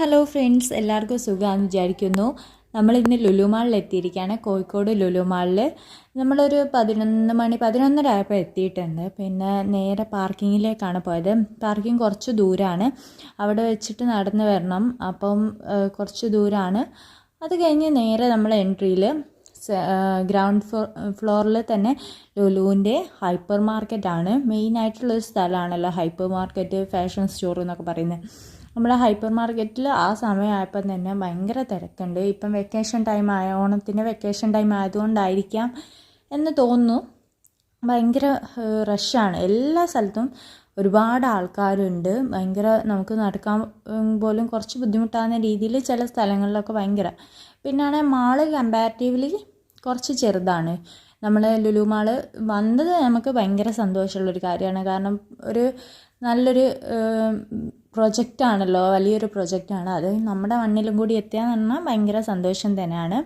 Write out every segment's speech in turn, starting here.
Hello friends എല്ലാവർക്കും സുഖമാണെന്ന് വിചാരിക്കുന്നു. നമ്മളിന്ന് ഇന്ന് ലുലുമാളിൽ എത്തിയിരിക്കുകയാണ്. കോഴിക്കോട് ലുലുമാളിൽ നമ്മളൊരു പതിനൊന്ന് മണി പതിനൊന്നര ആയപ്പോൾ എത്തിയിട്ടുണ്ട്. പിന്നെ നേരെ പാർക്കിങ്ങിലേക്കാണ് പോയത്. പാർക്കിംഗ് കുറച്ച് ദൂരമാണ് അവിടെ വെച്ചിട്ട് നടന്ന് വരണം. അപ്പം കുറച്ച് ദൂരമാണ് അത് കഴിഞ്ഞ് നേരെ നമ്മൾ എൻട്രിയിൽ ഗ്രൗണ്ട് ഫ്ലോ ഫ്ലോറിൽ തന്നെ ലുലുവിന്റെ ഹൈപ്പർ മാർക്കറ്റാണ് മെയിനായിട്ടുള്ളൊരു സ്ഥലമാണല്ലോ ഹൈപ്പർ മാർക്കറ്റ് ഫാഷൻ സ്റ്റോർ എന്നൊക്കെ പറയുന്നത്. നമ്മുടെ ഹൈപ്പർ മാർക്കറ്റിൽ ആ സമയമായപ്പം തന്നെ ഭയങ്കര തിരക്കുണ്ട്. ഇപ്പം വെക്കേഷൻ ടൈം ആയ ഓണത്തിന്റെ വെക്കേഷൻ ടൈം ആയതുകൊണ്ടായിരിക്കാം എന്ന് തോന്നുന്നു. ഭയങ്കര റഷാണ് എല്ലാ സ്ഥലത്തും ഒരുപാട് ആൾക്കാരുണ്ട്. ഭയങ്കര നമുക്ക് നടക്കാൻ പോലും കുറച്ച് ബുദ്ധിമുട്ടാകുന്ന രീതിയിൽ ചില സ്ഥലങ്ങളിലൊക്കെ ഭയങ്കര. പിന്നാണ് മാൾ കമ്പാരിറ്റീവ്ലി കുറച്ച് ചെറുതാണ്. നമ്മൾ ലുലു മാൾ വന്നത് നമുക്ക് ഭയങ്കര സന്തോഷമുള്ളൊരു കാര്യമാണ്. കാരണം ഒരു നല്ലൊരു പ്രൊജക്റ്റാണല്ലോ വലിയൊരു പ്രൊജക്റ്റാണ്. അത് നമ്മുടെ മണ്ണിലും കൂടി എത്തിയാന്ന് പറഞ്ഞാൽ ഭയങ്കര സന്തോഷം തന്നെയാണ്.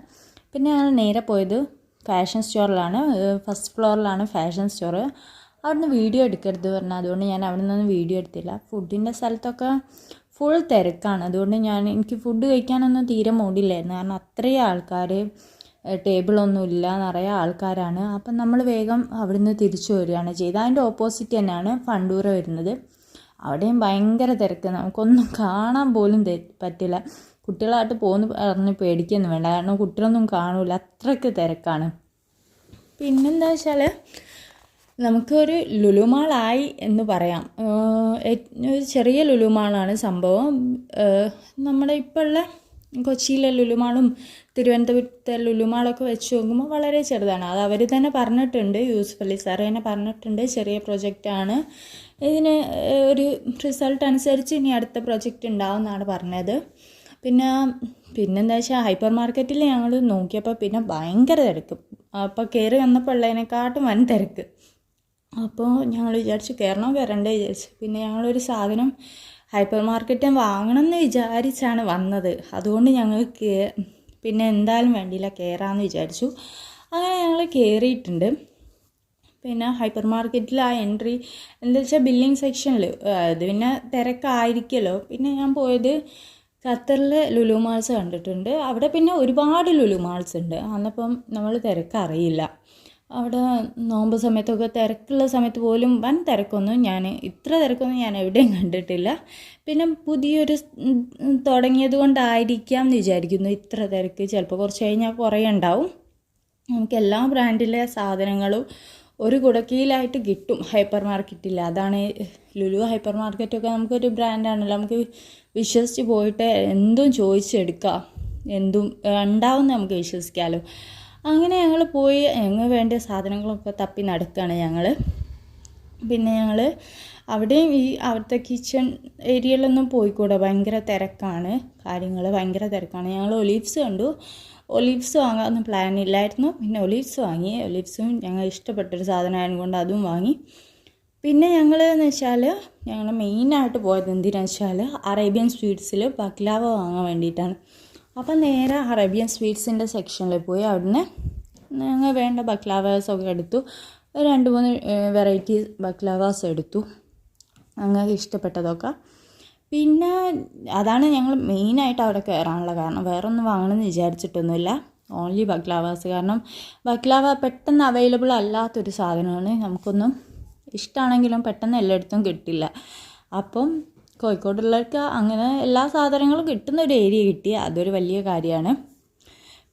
പിന്നെ ഞാൻ നേരെ പോയത് ഫാഷൻ സ്റ്റോറിലാണ്. ഫസ്റ്റ് ഫ്ലോറിലാണ് ഫാഷൻ സ്റ്റോർ അവിടുന്ന് വീഡിയോ എടുക്കരുത് പറഞ്ഞു. അതുകൊണ്ട് ഞാൻ അവിടെ നിന്നൊന്നും വീഡിയോ എടുത്തില്ല. ഫുഡിന്റെ സ്ഥലത്തൊക്കെ ഫുൾ തിരക്കാണ്. അതുകൊണ്ട് ഞാൻ എനിക്ക് ഫുഡ് കഴിക്കാനൊന്നും തീരെ മൂടില്ലായിരുന്നു. കാരണം അത്രയും ആൾക്കാർ ടേബിളൊന്നുമില്ല നിറയെ ആൾക്കാരാണ്. അപ്പം നമ്മൾ വേഗം അവിടുന്ന് തിരിച്ചു വരികയാണ് ചെയ്തത്. അതിന്റെ ഓപ്പോസിറ്റ് തന്നെയാണ് ഫണ്ടൂറ വരുന്നത്. അവിടെയും ഭയങ്കര തിരക്ക്. നമുക്കൊന്നും കാണാൻ പോലും പറ്റില്ല. കുട്ടികളായിട്ട് പോകുന്നു പറഞ്ഞ് പേടിക്കൊന്നും വേണ്ട. കാരണം കുട്ടികളൊന്നും കാണൂല. അത്രയ്ക്ക് തിരക്കാണ്. പിന്നെന്താ വെച്ചാൽ നമുക്കൊരു ലുലുമാളായി എന്ന് പറയാം. ഒരു ചെറിയ ലുലുമാളാണ് സംഭവം. നമ്മുടെ ഇപ്പോഴുള്ള കൊച്ചിയിലെ ലുലുമാളും തിരുവനന്തപുരത്തെ ലുലുമാളൊക്കെ വെച്ച് നോക്കുമ്പോൾ വളരെ ചെറുതാണ്. അത് അവർ തന്നെ പറഞ്ഞിട്ടുണ്ട്. യൂസുഫ് അലി സാർ തന്നെ പറഞ്ഞിട്ടുണ്ട്. ചെറിയ പ്രൊജക്റ്റാണ്. ഇതിന് ഒരു റിസൾട്ട് അനുസരിച്ച് ഇനി അടുത്ത പ്രൊജക്റ്റ് ഉണ്ടാവും എന്നാണ് പറഞ്ഞത്. പിന്നെ പിന്നെന്താ വെച്ചാൽ ഹൈപ്പർ മാർക്കറ്റിൽ ഞങ്ങൾ നോക്കിയപ്പോൾ പിന്നെ ഭയങ്കര തിരക്ക്. അപ്പോൾ കയറി വന്നപ്പോൾ ഉള്ളതിനെക്കാട്ടും വൻ തിരക്ക്. അപ്പോൾ ഞങ്ങൾ വിചാരിച്ചു കയറണോ കയറണ്ടേ വിചാരിച്ചു. പിന്നെ ഞങ്ങളൊരു സാധനം ഹൈപ്പർ മാർക്കറ്റിൽ വാങ്ങണം എന്ന് വിചാരിച്ചാണ് വന്നത്. അതുകൊണ്ട് ഞങ്ങൾക്ക് പിന്നെ എന്തായാലും വേണ്ടിയില്ല കയറാമെന്ന് വിചാരിച്ചു. അങ്ങനെ ഞങ്ങൾ കയറിയിട്ടുണ്ട് പിന്നെ ഹൈപ്പർ മാർക്കറ്റിൽ ആ എൻട്രി എന്താ വെച്ചാൽ ബില്ലിംഗ് സെക്ഷനിൽ അത് പിന്നെ തിരക്കായിരിക്കുമല്ലോ പിന്നെ ഞാൻ പോയത് ഖത്തറിൽ ലുലു മാൾസ് കണ്ടിട്ടുണ്ട്. അവിടെ പിന്നെ ഒരുപാട് ലുലു മാൾസ് ഉണ്ട്. അന്നപ്പം നമ്മൾ തിരക്കറിയില്ല അവിടെ നോമ്പ് സമയത്തൊക്കെ തിരക്കുള്ള സമയത്ത് പോലും വൻ തിരക്കൊന്നും ഞാൻ ഇത്ര തിരക്കൊന്നും ഞാൻ എവിടെയും കണ്ടിട്ടില്ല. പിന്നെ പുതിയൊരു തുടങ്ങിയത് കൊണ്ടായിരിക്കാം എന്ന് വിചാരിക്കുന്നു ഇത്ര തിരക്ക്. ചിലപ്പോൾ കുറച്ച് കഴിഞ്ഞാൽ കുറേ ഉണ്ടാവും. നമുക്ക് എല്ലാ ബ്രാൻഡിലെ സാധനങ്ങളും ഒരു കുടക്കീലായിട്ട് കിട്ടും ഹൈപ്പർ മാർക്കറ്റിൽ അതാണ് ലുലു ഹൈപ്പർ മാർക്കറ്റൊക്കെ നമുക്കൊരു ബ്രാൻഡാണല്ലോ. നമുക്ക് വിശ്വസിച്ച് പോയിട്ട് എന്തും ചോദിച്ചെടുക്കാം. എന്തും ഉണ്ടാവും നമുക്ക് വിശ്വസിക്കാമല്ലോ അങ്ങനെ ഞങ്ങൾ പോയി ഞങ്ങൾ വേണ്ട സാധനങ്ങളൊക്കെ തപ്പി നടക്കുകയാണ് ഞങ്ങൾ പിന്നെ ഞങ്ങൾ അവിടെയും ഈ അവിടുത്തെ കിച്ചൺ ഏരിയയിലൊന്നും പോയിക്കൂടാ. ഭയങ്കര തിരക്കാണ്. കാര്യങ്ങൾ ഭയങ്കര തിരക്കാണ്. ഞങ്ങൾ ഒലീവ്സ് കണ്ടു. ഒലീവ്സ് വാങ്ങാനൊന്നും പ്ലാൻ ഇല്ലായിരുന്നു. പിന്നെ ഒലിവ്സ് വാങ്ങി. ഒലീവ്സും ഞങ്ങൾ ഇഷ്ടപ്പെട്ടൊരു സാധനമായത് കൊണ്ട് അതും വാങ്ങി. പിന്നെ ഞങ്ങൾ എന്ന് വെച്ചാൽ ഞങ്ങൾ മെയിനായിട്ട് പോയത് എന്തിനാന്ന് വെച്ചാൽ അറേബ്യൻ സ്വീറ്റ്സിൽ ബക്ലാവ വാങ്ങാൻ വേണ്ടിയിട്ടാണ്. അപ്പം നേരെ അറേബ്യൻ സ്വീറ്റ്സിന്റെ സെക്ഷനിൽ പോയി അവിടുന്ന് ഞങ്ങൾ വേണ്ട ബക്ലാവാസൊക്കെ എടുത്തു. രണ്ട് മൂന്ന് വെറൈറ്റി ബക്ലാവാസ് എടുത്തു. ഞങ്ങൾക്ക് ഇഷ്ടപ്പെട്ടതൊക്കെ. പിന്നെ അതാണ് ഞങ്ങൾ മെയിനായിട്ട് അവിടെ കയറാനുള്ള കാരണം. വേറെ ഒന്നും വാങ്ങണമെന്ന് വിചാരിച്ചിട്ടൊന്നുമില്ല. ഓൺലി ബക്ലാവാസ്. കാരണം ബക്ലാവ പെട്ടെന്ന് അവൈലബിൾ അല്ലാത്തൊരു സാധനമാണ്. നമുക്കൊന്നും ഇഷ്ടമാണെങ്കിലും പെട്ടെന്ന് എല്ലായിടത്തും കിട്ടില്ല. അപ്പം കോഴിക്കോടുള്ളവർക്ക് അങ്ങനെ എല്ലാ സാധനങ്ങളും കിട്ടുന്ന ഒരു ഏരിയ കിട്ടി. അതൊരു വലിയ കാര്യമാണ്.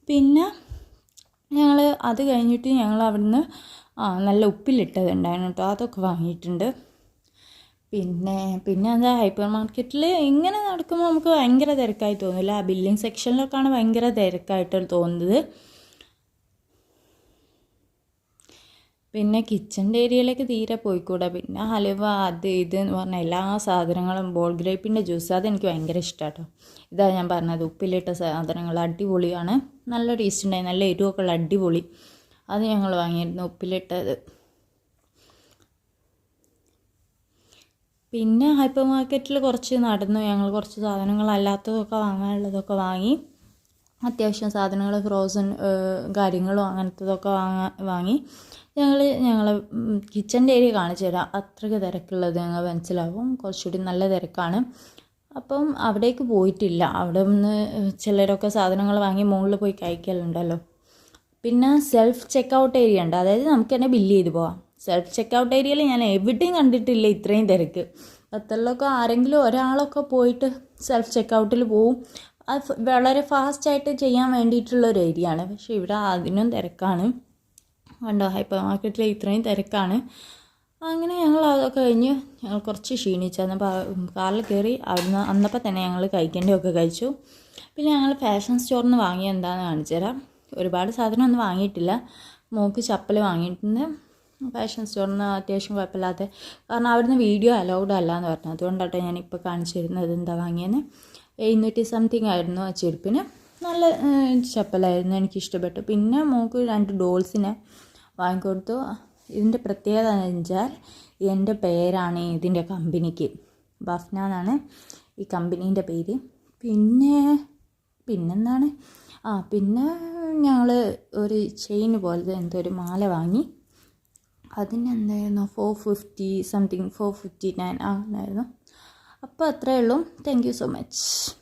പിന്നെ ഞങ്ങൾ അത് കഴിഞ്ഞിട്ട് ഞങ്ങൾ അവിടുന്ന് നല്ല ഉപ്പിലിട്ടത് ഉണ്ടായിരുന്നു കേട്ടോ. അതൊക്കെ വാങ്ങിയിട്ടുണ്ട്. പിന്നെ പിന്നെ എന്താ ഹൈപ്പർ മാർക്കറ്റിൽ ഇങ്ങനെ നടക്കുമ്പോൾ നമുക്ക് ഭയങ്കര തിരക്കായി തോന്നില്ല. ആ ബില്ലിംഗ് സെക്ഷനിലൊക്കെയാണ് ഭയങ്കര തിരക്കായിട്ട് തോന്നുന്നത്. പിന്നെ കിച്ചന്റെ ഏരിയയിലേക്ക് തീരെ പോയിക്കൂടാ. പിന്നെ ഹലുവ അത് ഇത് എന്ന് പറഞ്ഞ എല്ലാ സാധനങ്ങളും ബോൾ ഗ്രേപ്പിന്റെ ജ്യൂസ് അതെനിക്ക് ഭയങ്കര ഇഷ്ടമാട്ടോ ഇതാ ഞാൻ പറഞ്ഞത് ഉപ്പിലിട്ട സാധനങ്ങൾ അടിപൊളിയാണ്. നല്ല ടേസ്റ്റ് ഉണ്ടായി. നല്ല എരിവൊക്കെ ഉള്ള അടിപൊളി. അത് ഞങ്ങൾ വാങ്ങിയിരുന്നു ഉപ്പിലിട്ടത്. പിന്നെ ഹൈപ്പർ മാർക്കറ്റിൽ കുറച്ച് നടന്നു. ഞങ്ങൾ കുറച്ച് സാധനങ്ങൾ അല്ലാത്തതൊക്കെ വാങ്ങാനുള്ളതൊക്കെ വാങ്ങി. അത്യാവശ്യം സാധനങ്ങൾ ഫ്രോസൺ കാര്യങ്ങളും അങ്ങനത്തതൊക്കെ വാങ്ങാ വാങ്ങി. ഞങ്ങൾ ഞങ്ങളെ കിച്ചന്റെ ഏരിയ കാണിച്ചു തരാം. അത്രയ്ക്ക് തിരക്കുള്ളത് ഞങ്ങൾ മനസ്സിലാവും. കുറച്ചുകൂടി നല്ല തിരക്കാണ്. അപ്പം അവിടേക്ക് പോയിട്ടില്ല. അവിടെ നിന്ന് ചിലരൊക്കെ സാധനങ്ങൾ വാങ്ങി മുകളിൽ പോയി കഴിക്കലുണ്ടല്ലോ. പിന്നെ സെൽഫ് ചെക്ക് ഔട്ട് ഏരിയ ഉണ്ട്. അതായത് നമുക്ക് തന്നെ ബില്ല് ചെയ്ത് പോവാം. സെൽഫ് ചെക്കൗട്ട് ഏരിയയിൽ ഞാൻ എവിടെയും കണ്ടിട്ടില്ല ഇത്രയും തിരക്ക്. പത്തലിലൊക്കെ ആരെങ്കിലും ഒരാളൊക്കെ പോയിട്ട് സെൽഫ് ചെക്കൗട്ടിൽ പോവും. അത് വളരെ ഫാസ്റ്റായിട്ട് ചെയ്യാൻ വേണ്ടിയിട്ടുള്ള ഒരു ഏരിയ ആണ്. പക്ഷേ ഇവിടെ അതിനും തിരക്കാണ്. കണ്ടോ ഹൈപ്പർ മാർക്കറ്റിൽ ഇത്രയും തിരക്കാണ്. അങ്ങനെ ഞങ്ങൾ അതൊക്കെ കഴിഞ്ഞ് ഞങ്ങൾ കുറച്ച് ക്ഷീണിച്ചു. അന്നപ്പോൾ കാറിൽ കയറി അവിടുന്ന് അന്നപ്പോൾ തന്നെ ഞങ്ങൾ കഴിക്കേണ്ടതൊക്കെ കഴിച്ചു. പിന്നെ ഞങ്ങൾ ഫാഷൻ സ്റ്റോറിൽ നിന്ന് വാങ്ങിയ എന്താണെന്ന് കാണിച്ചു തരാം ഒരുപാട് സാധനം ഒന്നും വാങ്ങിയിട്ടില്ല. മോക്ക് ചപ്പൽ വാങ്ങിയിട്ടുണ്ട്. ഫാഷൻ സ്റ്റോറിൽ നിന്ന് അത്യാവശ്യം കുഴപ്പമില്ലാത്ത കാരണം അവിടുന്ന് വീഡിയോ അലൗഡ് അല്ല എന്ന് പറഞ്ഞു. അതുകൊണ്ടാട്ടോ ഞാനിപ്പോൾ കാണിച്ചു തരുന്നത് എന്താ വാങ്ങിയെന്ന്. എഴുന്നൂറ്റി സംതിങ് ആയിരുന്നു ആ ചെരുപ്പിന്. നല്ല ചപ്പലായിരുന്നു എനിക്കിഷ്ടപ്പെട്ടു. പിന്നെ മോക്ക് രണ്ട് ഡോൾസിനെ വാങ്ങിക്കൊടുത്തു. ഇതിന്റെ പ്രത്യേകത എന്ന് വെച്ചാൽ എന്റെ പേരാണ് ഇതിന്റെ കമ്പനിക്ക്. ബഫ്ന എന്നാണ് ഈ കമ്പനീന്റെ പേര്. പിന്നെ പിന്നെന്താണ്? ആ പിന്നെ ഞങ്ങൾ ഒരു ചെയിൻ പോലത്തെ എന്തോ ഒരു മാല വാങ്ങി. അതിന് എന്തായിരുന്നു four fifty something four fifty nine ആ ഉണ്ടായിരുന്നു. അപ്പോൾ അത്രയേ ഉള്ളൂ. Thank you so much